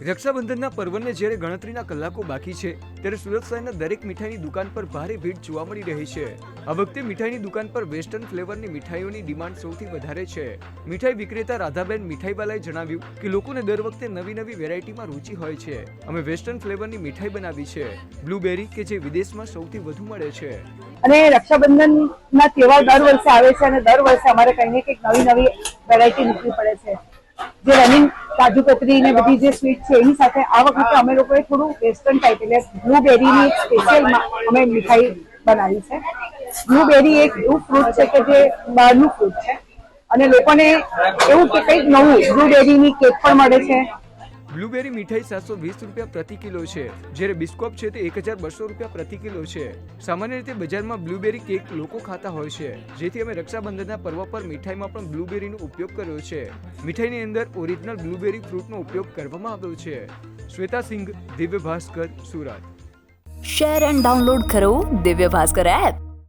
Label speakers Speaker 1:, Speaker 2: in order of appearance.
Speaker 1: રક્ષાબંધનના પર્વને જ્યારે ગણતરીના કલાકો બાકી છે, ત્યારે સુરત શહેરના દરેક મીઠાઈની દુકાન પર ભારે ભીડ જોવા મળી રહી છે. આ વખતે મીઠાઈની દુકાન પર વેસ્ટર્ન ફ્લેવરની મીઠાઈઓની ડિમાન્ડ સૌથી વધારે છે. મીઠાઈ વિક્રેતા રાધાબેન મીઠાઈવાલાએ જણાવ્યું કે લોકોને દર વખતે નવી નવી વેરાયટીમાં રુચિ હોય છે. અમે વેસ્ટર્ન ફ્લેવરની મીઠાઈ બનાવી છે. બ્લુબેરી કે જે વિદેશમાં સૌથી વધુ મળે છે.
Speaker 2: અને રક્ષાબંધનના તહેવાર દર વર્ષે આવે છે અને દર વર્ષે અમારે કંઈ ને કંઈક નવી નવી વેરાયટી મૂકવી પડે છે. જે રનિંગ કાજુ કતરી ને બધી જે સ્વીટ છે એની સાથે આ વખતે અમે લોકોએ થોડું વેસ્ટર્ન ટાઈપ એટલે બ્લુબેરીની એક સ્પેશિયલ અમે મીઠાઈ બનાવી છે. બ્લુબેરી એક એવું ફ્રૂટ છે કે જે બહારનું ફ્રૂટ છે. અને લોકોને એવું કે કંઈક નવું બ્લુબેરીની કેક પણ મળે છે.
Speaker 1: બ્લુબેરી મીઠાઈ સાતસો વીસ રૂપિયા પ્રતિ કિલો છે. જ્યારે બિસ્કોપ છે તે એક હજાર બસો રૂપિયા પ્રતિ કિલો છે. સામાન્ય રીતે બજારમાં બ્લુબેરી કેક લોકો ખાતા હોય છે. જેથી અમે રક્ષાબંધનના પર્વ પર મીઠાઈમાં પણ બ્લુબેરીનો ઉપયોગ કર્યો છે. મીઠાઈની અંદર ઓરિજિનલ બ્લુબેરી ફ્રૂટનો ઉપયોગ કરવામાં આવ્યો છે. Shweta Singh, Divya Bhaskar, Surat.
Speaker 3: Share and download કરો દિવ્ય ભાસ્કર એપ.